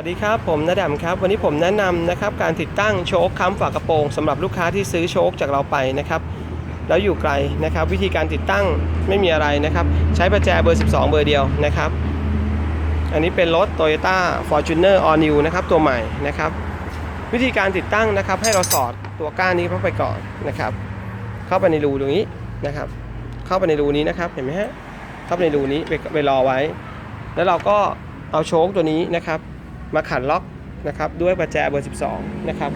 วัสดีครับ ผมนดำครับ วันนี้ผมแนะนำนะครับการติดตั้งโชคค้ำฝากระโปรงสำหรับลูกค้าที่ซื้อโชคจากเราไปนะครับแล้วอยู่ไกลนะครับ วิธีการติดตั้งไม่มีอะไรนะครับ ใช้ประแจเบอร์ 12 เบอร์เดียวนะครับ อันนี้เป็นรถ Toyota Fortuner All New นะครับตัวใหม่นะครับ วิธีการติดตั้งนะครับให้เราสอดตัวก้านนี้เข้าไปก่อนนะครับ เข้าไปในรูตรงนี้นะครับ เข้าไปในรูนี้นะครับเห็นไหมฮะเข้าไปในรูนี้ไปไปรอไว้ แล้วเราก็เอาโชคตัวนี้นะครับ มาขันล็อกนะครับด้วยประแจเบอร์ 12 นะครับ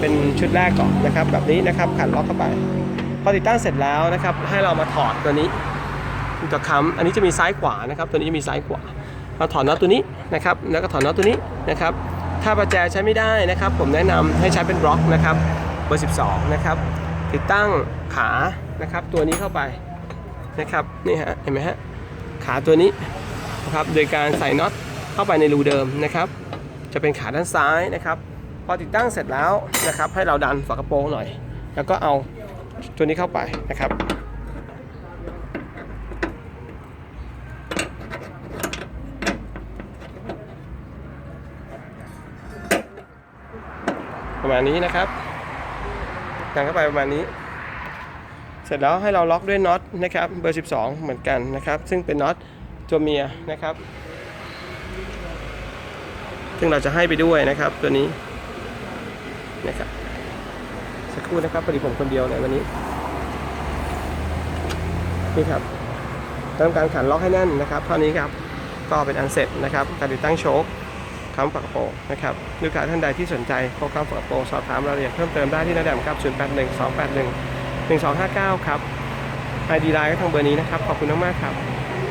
เป็นชุดแรกก่อนนะครับแบบนี้นะครับขันล็อกเข้าไป พอติดตั้งเสร็จแล้วนะครับให้เรามาถอดตัวนี้ตัวค้ำอันนี้จะมีซ้ายขวานะครับ ตัวนี้จะมีซ้ายขวาเราถอดน็อตตัวนี้นะครับแล้วก็ถอดน็อตตัวนี้นะครับ ถ้าประแจใช้ไม่ได้นะครับ ผมแนะนำให้ใช้เป็นบล็อกนะครับเบอร์ 12 นะครับติดตั้งขานะครับตัวนี้เข้าไปนะครับนี่ฮะเห็นไหมฮะขาตัวนี้นะครับโดยการใส่น็อต เข้าไปในรูเดิมนะครับ จะเป็นขาด้านซ้ายนะครับ พอติดตั้งเสร็จแล้วนะครับ ให้เราดันฝากระโปรงหน่อย แล้วก็เอาตัวนี้เข้าไปนะครับประมาณนี้นะครับดันเข้าไปประมาณนี้ เสร็จแล้วให้เราล็อกด้วยน็อตนะครับ เบอร์ 12 เหมือนกันนะครับ ซึ่งเป็นน็อตตัวเมียนะครับ ซึ่งเราจะให้ไปด้วยนะครับตัวนี้นะครับสักครู่นะครับพอดีผมคนเดียวในวันนี้นี่ครับทำการขันล็อกให้แน่นนะครับเท่านี้ครับก็เป็นอันเสร็จนะครับการติดตั้งโชคค้ำฝากระโปรงนะครับลูกค้าท่านใดที่สนใจโคค้ำฝากระโปรงสอบถามรายละเอียดเพิ่มเติมได้ที่นาแดมครับ 081 281 1259 ครับ ID ไลน์ก็ทางเบอร์นี้นะครับ ขอบคุณมากๆครับ